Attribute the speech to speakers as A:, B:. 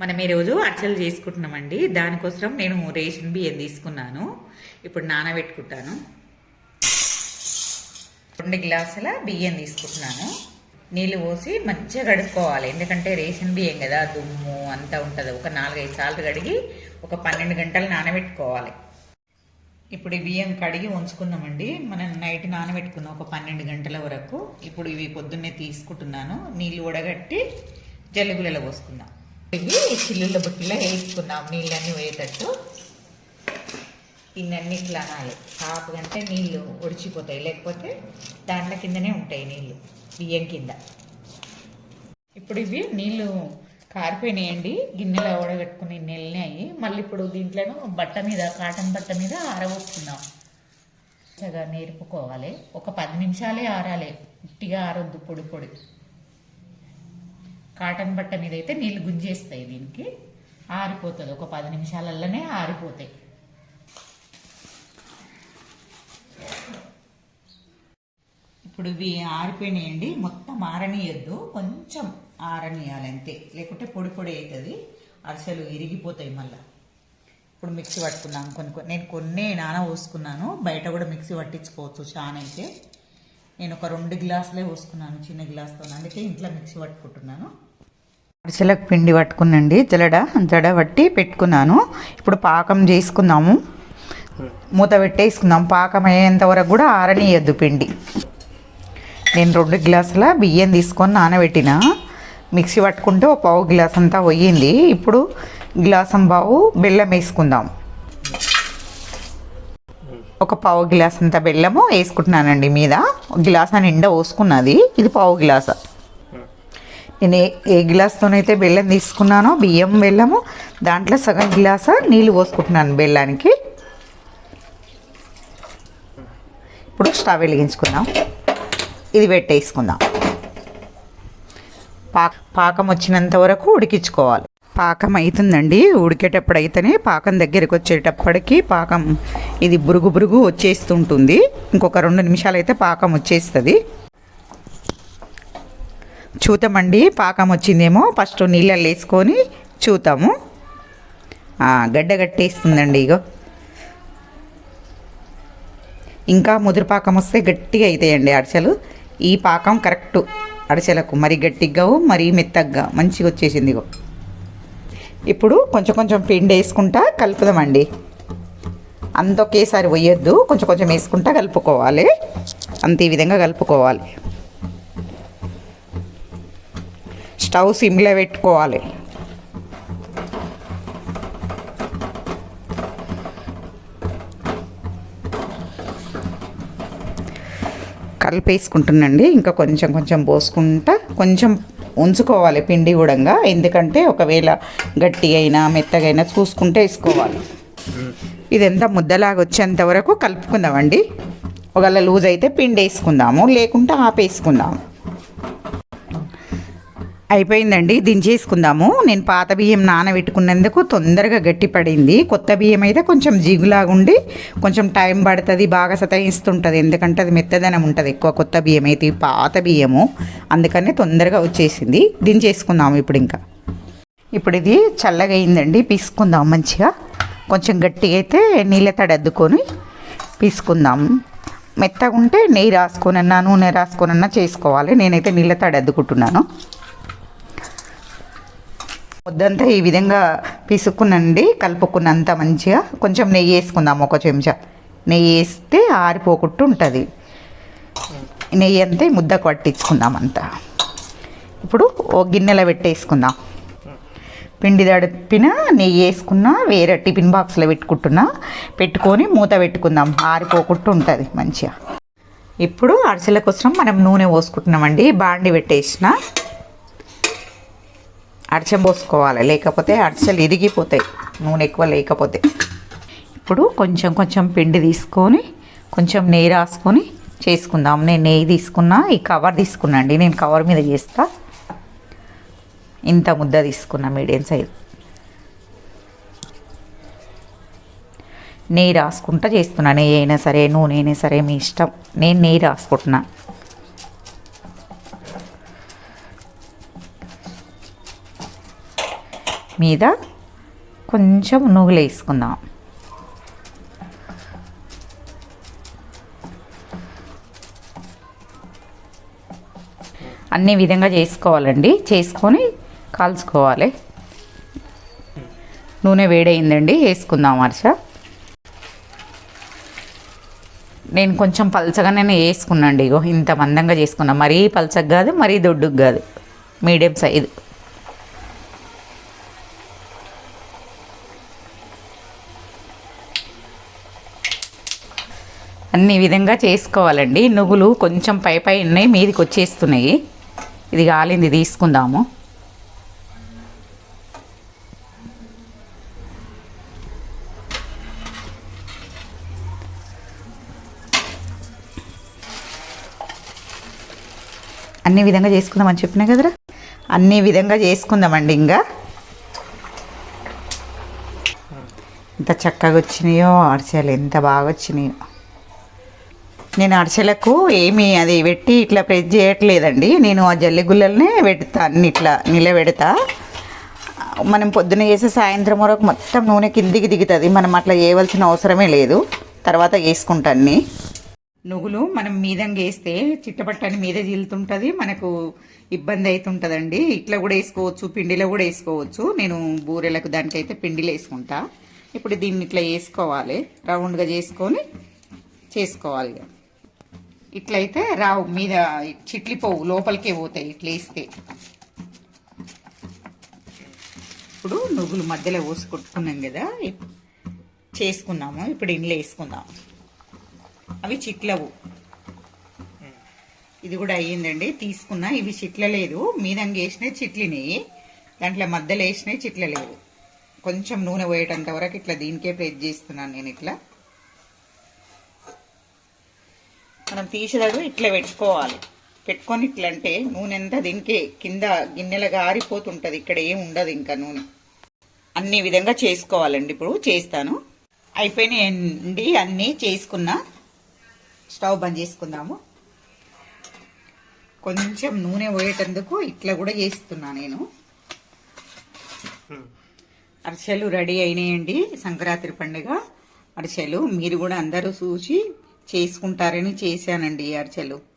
A: మనం ఈరోజు అర్చలు చేసుకుంటున్నామండి. దానికోసం నేను రేషన్ బియ్యం తీసుకున్నాను. ఇప్పుడు నానబెట్టుకుంటాను రెండు గ్లాసుల బియ్యం తీసుకుంటున్నాను. నీళ్ళు పోసి మంచిగా కడుక్కోవాలి. ఎందుకంటే రేషన్ బియ్యం కదా దుమ్ము అంతా ఉంటుంది. ఒక నాలుగైదు సార్లు కడిగి ఒక పన్నెండు గంటలు నానబెట్టుకోవాలి. ఇప్పుడు ఈ బియ్యం కడిగి ఉంచుకున్నామండి మనం నైట్ నానబెట్టుకున్నాం ఒక పన్నెండు గంటల వరకు. ఇప్పుడు ఇవి పొద్దున్నే తీసుకుంటున్నాను. నీళ్ళు ఉడగట్టి జల్లుగులలో పోసుకుందాం. ఇవి చిల్లుల బుట్టిలో వేసుకున్నాం నీళ్ళన్నీ పోయేటట్టు. ఇన్నన్ని ఇట్లా అనాలి. కాపు కంటే నీళ్ళు ఒడిచిపోతాయి లేకపోతే దాంట్లో కిందనే ఉంటాయి నీళ్ళు బియ్యం కింద. ఇప్పుడు ఇవి నీళ్ళు కారిపోయినాయండి. గిన్నెలో నీళ్ళని నెల్లినాయి మళ్ళీ ఇప్పుడు దీంట్లోనూ బట్ట మీద కాటన్ బట్ట మీద ఆరబోసుకుందాం చక్కగా నేర్పుకోవాలి. ఒక పది నిమిషాలే ఆరాలి. గట్టిగా ఆరొద్దు పొడి పొడి. కాటన్ బట్ట మీద అయితే నీళ్ళు గుంజేస్తాయి దీనికి. ఆరిపోతుంది. ఒక పది నిమిషాలల్లోనే ఆరిపోతాయి. ఇప్పుడు ఇవి ఆరిపోయినాయండి. మొత్తం ఆరనీయద్దు. కొంచెం ఆరనీయాలి అంతే. లేకుంటే పొడి పొడి అవుతుంది అరిసెలు ఇరిగిపోతాయి మళ్ళీ. ఇప్పుడు మిక్సీ పట్టుకున్నాను కొన్ని నేను కొన్నే నాన పోసుకున్నాను బయట కూడా మిక్సీ పట్టించుకోవచ్చు. చాలా అయితే నేను ఒక రెండు గ్లాసులే పోసుకున్నాను చిన్న గ్లాస్తో అందుకే ఇంట్లో మిక్సీ పట్టుకుంటున్నాను. అరిసెలకు పిండి పట్టుకునండి జలడ జడ పట్టి పెట్టుకున్నాను. ఇప్పుడు పాకం చేసుకుందాము. మూత పెట్టేసుకుందాం. పాకం అయ్యేంత వరకు కూడా ఆరనీయద్దు పిండి. నేను రెండు గ్లాసుల బియ్యం తీసుకొని నానబెట్టిన. మిక్సీ పట్టుకుంటే ఒక పావు గ్లాస్ అంతా పోయింది. ఇప్పుడు గ్లాసం బావు బెల్లం వేసుకుందాం. ఒక పావు గ్లాస్ అంత బెల్లము వేసుకుంటున్నానండి మీద. ఒక గ్లాస్ నిండా పోసుకున్నది. ఇది పావు గ్లాస్. నేను ఏ ఏ గ్లాస్తోనైతే బెల్లం తీసుకున్నానో బియ్యం బెల్లము దాంట్లో సగం గ్లాస నీళ్ళు పోసుకుంటున్నాను బెల్లానికి. ఇప్పుడు స్టవ్ వెలిగించుకుందాం. ఇది పెట్టేసుకుందాం. పాక పాకం వచ్చినంత వరకు ఉడికించుకోవాలి. పాకం అవుతుందండి ఉడికేటప్పుడు అయితేనే పాకం దగ్గరికి వచ్చేటప్పటికి పాకం ఇది బురుగు బురుగు వచ్చేస్తుంటుంది. ఇంకొక రెండు నిమిషాలు అయితే పాకం వచ్చేస్తుంది. చూతామండి పాకం వచ్చిందేమో. ఫస్ట్ నీళ్ళల్లో వేసుకొని చూతాము. గడ్డ కట్టేస్తుందండి ఇగో. ఇంకా ముదురు పాకం వస్తే గట్టిగా అవుతాయండి అరిసెలు. ఈ పాకం కరెక్ట్. అరిసెలకు మరి గట్టిగా మరి మెత్తగా మంచిగా వచ్చేసింది ఇగో. ఇప్పుడు కొంచెం కొంచెం పిండి వేసుకుంటా కలుపుదామండి. అంత ఒకేసారి వేయొద్దు కొంచెం కొంచెం వేసుకుంటా కలుపుకోవాలి. అంత ఈ విధంగా కలుపుకోవాలి. స్టవ్ సిమ్లో పెట్టుకోవాలి. కలిపేసుకుంటున్నాండి. ఇంకా కొంచెం కొంచెం పోసుకుంటా కొంచెం ఉంచుకోవాలి పిండి కూడా ఎందుకంటే ఒకవేళ గట్టిగైనా అయినా చూసుకుంటే వేసుకోవాలి. ఇదంతా ముద్దలాగా వచ్చేంత వరకు కలుపుకుందామండి. ఒకవేళ లూజ్ అయితే పిండి వేసుకుందాము లేకుంటే ఆపేసుకుందాము. అయిపోయిందండి దించేసుకుందాము. నేను పాత బియ్యం నానబెట్టుకున్నందుకు తొందరగా గట్టి పడింది కొత్త బియ్యం అయితే కొంచెం జిగులాగా ఉండి కొంచెం టైం పడుతుంది బాగా సతాయిస్తుంటుంది. ఎందుకంటే అది మెత్తదనం ఉంటుంది ఎక్కువ కొత్త బియ్యం అయితే పాత బియ్యము. అందుకనే తొందరగా వచ్చేసింది. దించేసుకుందాము ఇప్పుడు ఇంకా ఇప్పుడు ఇది చల్లగా అయిందండి పీసుకుందాం మంచిగా. కొంచెం గట్టిగా అయితే నీళ్ళ తడద్దుకొని పీసుకుందాం. మెత్తగా ఉంటే నెయ్యి రాసుకొనన్నా నూనె రాసుకొనన్నా చేసుకోవాలి. నేనైతే నీళ్ళ తడద్దుకుంటున్నాను ముద్దంతా ఈ విధంగా పిసుక్కునండి కలుపుకున్నంత మంచిగా. కొంచెం నెయ్యి వేసుకుందాం ఒక చెంచా. నెయ్యి వేస్తే ఆరిపోకుండా ఉంటుంది. నెయ్యి అంతా ముద్దకు పట్టించుకుందాం అంతా ఇప్పుడు ఓ గిన్నెలో పెట్టేసుకుందాం. పిండి తడిపిన నెయ్యి వేసుకున్నా వేరే టిఫిన్ బాక్స్లో పెట్టుకుంటున్నా పెట్టుకొని మూత పెట్టుకుందాం. ఆరిపోకుండా ఉంటుంది మంచిగా. ఇప్పుడు అరిసెల కోసం మనం నూనె పోసుకుంటున్నామండి. బాండి పెట్టేసిన. అరిచె పోసుకోవాలి. లేకపోతే అరిసెలు ఇరిగిపోతాయి. నూనె ఎక్కువ లేకపోతే. ఇప్పుడు కొంచెం కొంచెం పిండి తీసుకొని కొంచెం నెయ్యి రాసుకొని చేసుకుందాం. నేను నెయ్యి తీసుకున్నా ఈ కవర్ తీసుకున్నాండి నేను కవర్ మీద చేస్తాను ఇంత ముద్ద తీసుకున్నా మీడియం సైజ్. నెయ్యి రాసుకుంటా చేస్తున్నా నెయ్యి అయినా సరే నూనె అయినా సరే మీ ఇష్టం. నేను నెయ్యి రాసుకుంటున్నా. మీద కొంచెం నువ్వులు వేసుకుందాం. అన్ని విధంగా చేసుకోవాలండి. చేసుకొని కాల్చుకోవాలి. నూనె వేడైందండి వేసుకుందాం హర్ష. నేను కొంచెం పలచగానే వేసుకున్నాండి ఇగో ఇంత మందంగా చేసుకున్నా. మరీ పలచగా కాదు మరీ దొడ్డుకు కాదు. Medium size. అన్ని విధంగా చేసుకోవాలండి. నువ్వులు కొంచెం పై పై ఉన్నాయి మీదికి వచ్చేస్తున్నాయి. ఇది కాలింది తీసుకుందాము. అన్ని విధంగా చేసుకుందామని చెప్పినా కదరా? అన్ని విధంగా చేసుకుందామండి ఇంకా. ఎంత చక్కగా వచ్చినాయో అరిసెలు ఎంత బాగా వచ్చినాయో. నేను అరిసెలకు ఏమి అది పెట్టి ఇట్లా ప్రెస్ చేయట్లేదండి. నేను ఆ జల్లి గుల్లలనే పెడతా అన్ని ఇట్లా నిలబెడతా. మనం పొద్దున చేసే సాయంత్రం వరకు మొత్తం నూనె కిందికి దిగుతుంది. మనం అట్లా చేయవలసిన అవసరమే లేదు. తర్వాత వేసుకుంటాన్ని నువ్వులు మనం మీదంగా వేస్తే చిట్టపట్టని మీద చీలుతుంటుంది మనకు ఇబ్బంది అవుతుంటుందండి ఇట్లా కూడా వేసుకోవచ్చు పిండిలో కూడా వేసుకోవచ్చు. నేను బూరెలకు దానికైతే పిండిలో వేసుకుంటా. ఇప్పుడు దీన్ని ఇట్లా వేసుకోవాలి. రౌండ్గా చేసుకొని చేసుకోవాలి. ఇట్లయితే రావు మీద చిట్లిపోవు లోపలికే పోతాయి ఇట్లా వేస్తే. ఇప్పుడు నువ్వులు మధ్యలో పోసి కొట్టుకున్నాం కదా చేసుకున్నాము. ఇప్పుడు ఇంట్లో వేసుకుందాము అవి చిట్లవు. ఇది కూడా అయ్యిందండి. తీసుకున్నా. ఇవి చిట్లలేదు. మీదంగా వేసినవి చిట్లినాయి దాంట్లో మధ్యలో వేసినవి చిట్లలేదు. కొంచెం నూనె పోయేటంత వరకు ఇట్లా దీనికే ప్రెస్ చేస్తున్నాను నేను ఇట్లా. మనం తీసేటప్పుడు ఇట్లా పెట్టుకోవాలి. పెట్టుకొని ఇట్లా అంటే నూనె అంతా దీనికే కింద గిన్నెలుగా ఆరిపోతుంటుంది ఇక్కడ ఏం ఉండదు ఇంకా నూనె. అన్ని విధంగా చేసుకోవాలండి. ఇప్పుడు చేస్తాను. అయిపోయినాయండి. అన్నీ చేసుకున్నా. స్టవ్ బంద్ చేసుకుందాము. కొంచెం నూనె పోయేటందుకు ఇట్లా కూడా చేస్తున్నా నేను. అరిసెలు రెడీ అయినాయండి. సంక్రాంతి పండుగ అరిసెలు. మీరు కూడా అందరూ చూసి చేసుకుంటారని చేశానండి అరిసెలు.